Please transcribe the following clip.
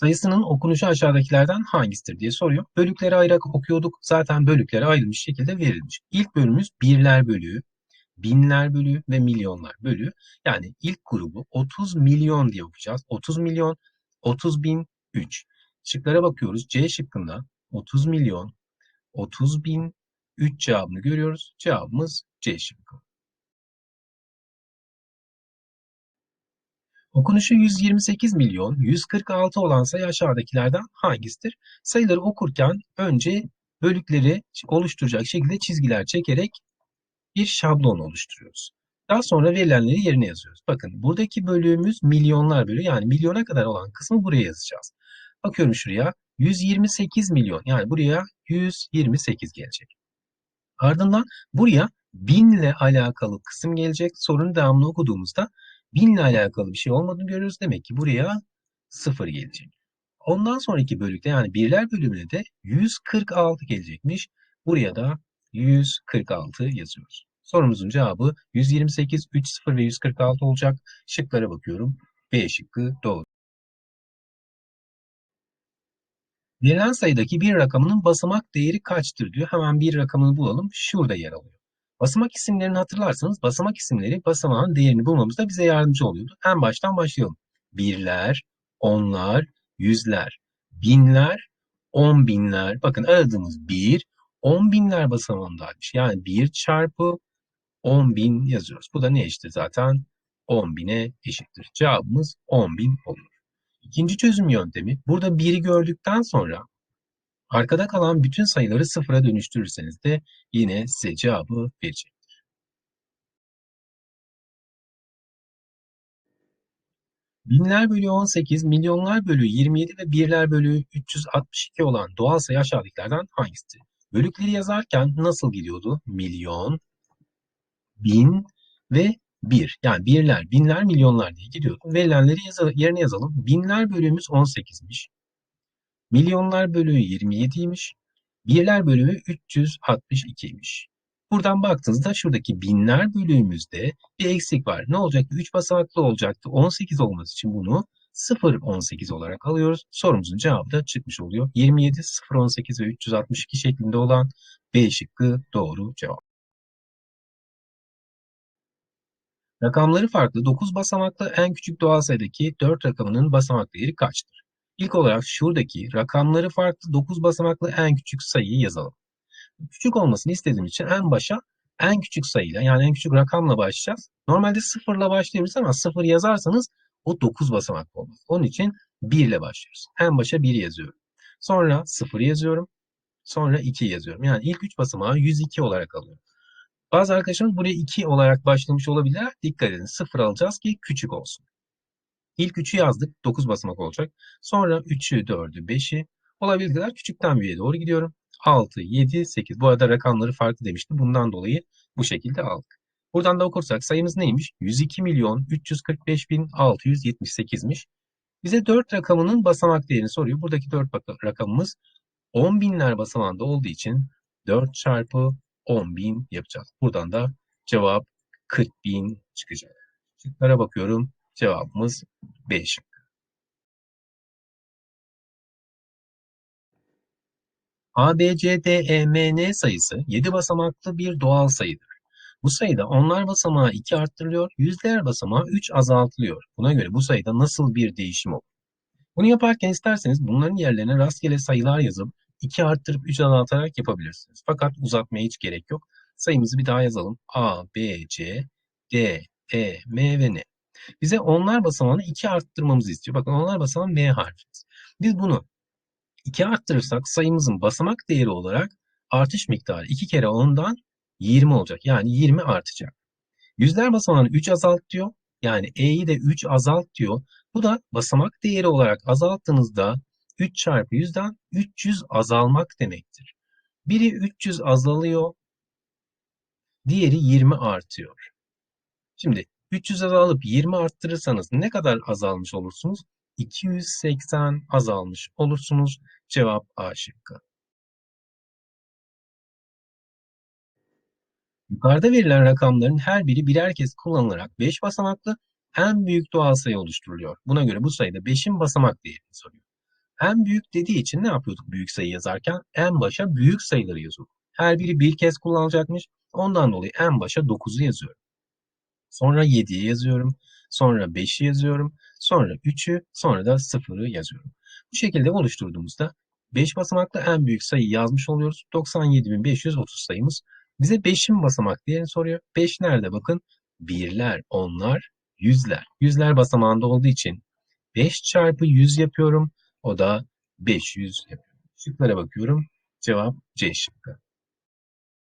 Sayısının okunuşu aşağıdakilerden hangisidir diye soruyor. Bölüklere ayırarak okuyorduk. Zaten bölüklere ayrılmış şekilde verilmiş. İlk bölümümüz birler bölüğü, binler bölüğü ve milyonlar bölüğü. Yani ilk grubu 30 milyon diye okuyacağız. 30 milyon, 30 bin, 3. Şıklara bakıyoruz. C şıkkında 30 milyon, 30 bin, 3 cevabını görüyoruz. Cevabımız C şıkkı. Okunuşu 128 milyon 146 olan sayı aşağıdakilerden hangisidir? Sayıları okurken önce bölükleri oluşturacak şekilde çizgiler çekerek bir şablon oluşturuyoruz. Daha sonra verilenleri yerine yazıyoruz. Bakın buradaki bölüğümüz milyonlar bölüğü yani milyona kadar olan kısmı buraya yazacağız. Bakıyorum şuraya 128 milyon yani buraya 128 gelecek. Ardından buraya 1000 ile alakalı kısım gelecek. Sorunun devamını okuduğumuzda 1000 ile alakalı bir şey olmadığını görüyoruz. Demek ki buraya 0 gelecek. Ondan sonraki bölükte yani birler bölümüne de 146 gelecekmiş. Buraya da 146 yazıyoruz. Sorumuzun cevabı 128, 3, 0 ve 146 olacak. Şıklara bakıyorum. B şıkkı doğru. Verilen sayıdaki bir rakamının basamak değeri kaçtır diyor. Hemen bir rakamını bulalım. Şurada yer alıyor. Basamak isimlerini hatırlarsanız basamak isimleri basamağın değerini bulmamızda bize yardımcı oluyordu. En baştan başlayalım. Birler, onlar, yüzler, binler, on binler. Bakın aradığımız bir, on binler basamağındaymış. Yani bir çarpı on bin yazıyoruz. Bu da ne eşittir zaten? On bine eşittir. Cevabımız on bin olur. İkinci çözüm yöntemi burada 1'i gördükten sonra arkada kalan bütün sayıları sıfıra dönüştürürseniz de yine size cevabı verecektir. Binler bölü 18, milyonlar bölü 27 ve birler bölü 362 olan doğal sayı aşağıdakilerden hangisidir? Bölükleri yazarken nasıl gidiyordu? Milyon, bin ve 1. Yani birler, binler, milyonlar diye gidiyordu. Verilenleri yerine yazalım. Binler bölümümüz 18'miş. Milyonlar bölüğü 27'ymiş. Birler bölümü 362'ymiş. Buradan baktığınızda şuradaki binler bölüğümüzde bir eksik var. Ne olacaktı? 3 basamaklı olacaktı. 18 olması için bunu 0 18 olarak alıyoruz. Sorumuzun cevabı da çıkmış oluyor. 27, 0 18 ve 362 şeklinde olan B şıkkı doğru cevap. Rakamları farklı 9 basamaklı en küçük doğal sayıdaki 4 rakamının basamak değeri kaçtır? İlk olarak şuradaki rakamları farklı 9 basamaklı en küçük sayıyı yazalım. Küçük olmasını istediğim için en başa en küçük sayıyla yani en küçük rakamla başlayacağız. Normalde 0 ile başlayabiliriz ama 0 yazarsanız o 9 basamaklı olmaz. Onun için 1 ile başlıyoruz. En başa 1 yazıyorum. Sonra 0 yazıyorum. Sonra 2 yazıyorum. Yani ilk 3 basamağı 102 olarak alıyorum. Bazı arkadaşlarımız buraya 2 olarak başlamış olabilirler. Dikkat edin 0 alacağız ki küçük olsun. İlk 3'ü yazdık. 9 basamak olacak. Sonra 3'ü, 4'ü, 5'i olabildiğince küçükten büyüğe doğru gidiyorum. 6, 7, 8. Bu arada rakamları farklı demiştim. Bundan dolayı bu şekilde aldık. Buradan da okursak sayımız neymiş? 102 milyon 345 bin 678'miş. Bize 4 rakamının basamak değerini soruyor. Buradaki 4 rakamımız 10 binler basamağında olduğu için 4 çarpı 10 bin yapacağız. Buradan da cevap 40 bin çıkacak. Şıklara bakıyorum. Cevabımız B şıkkı. A, B, C, D, E, M, N sayısı 7 basamaklı bir doğal sayıdır. Bu sayıda onlar basamağı 2 arttırılıyor, yüzler basamağı 3 azaltılıyor. Buna göre bu sayıda nasıl bir değişim olur? Bunu yaparken isterseniz bunların yerlerine rastgele sayılar yazıp 2 arttırıp 3 azaltarak yapabilirsiniz. Fakat uzatmaya hiç gerek yok. Sayımızı bir daha yazalım. A, B, C, D, E, M ve N. Bize onlar basamağını 2 arttırmamızı istiyor. Bakın onlar basamağı M harfimiz. Biz bunu 2 arttırırsak sayımızın basamak değeri olarak artış miktarı 2 kere 10'dan 20 olacak. Yani 20 artacak. Yüzler basamağını 3 azalt diyor. Yani E'yi de 3 azalt diyor. Bu da basamak değeri olarak azalttığınızda 3 çarpı 100'den 300 azalmak demektir. Biri 300 azalıyor, diğeri 20 artıyor. Şimdi 300 azalıp 20 arttırırsanız ne kadar azalmış olursunuz? 280 azalmış olursunuz. Cevap A şıkkı. Yukarıda verilen rakamların her biri birer kez kullanılarak 5 basamaklı en büyük doğal sayı oluşturuluyor. Buna göre bu sayıda 5'in basamak değerini soruyor. En büyük dediği için ne yapıyorduk büyük sayı yazarken? En başa büyük sayıları yazıyorduk. Her biri bir kez kullanılacakmış. Ondan dolayı en başa 9'u yazıyorum. Sonra 7'yi yazıyorum. Sonra 5'i yazıyorum. Sonra 3'ü, sonra da 0'ı yazıyorum. Bu şekilde oluşturduğumuzda 5 basamaklı en büyük sayıyı yazmış oluyoruz. 97.530 sayımız. Bize 5'in basamak değerini soruyor. 5 nerede bakın? Birler, onlar, yüzler. Yüzler basamağında olduğu için 5 çarpı 100 yapıyorum. O da 500 yapıyor. Şıklara bakıyorum. Cevap C şıkkı.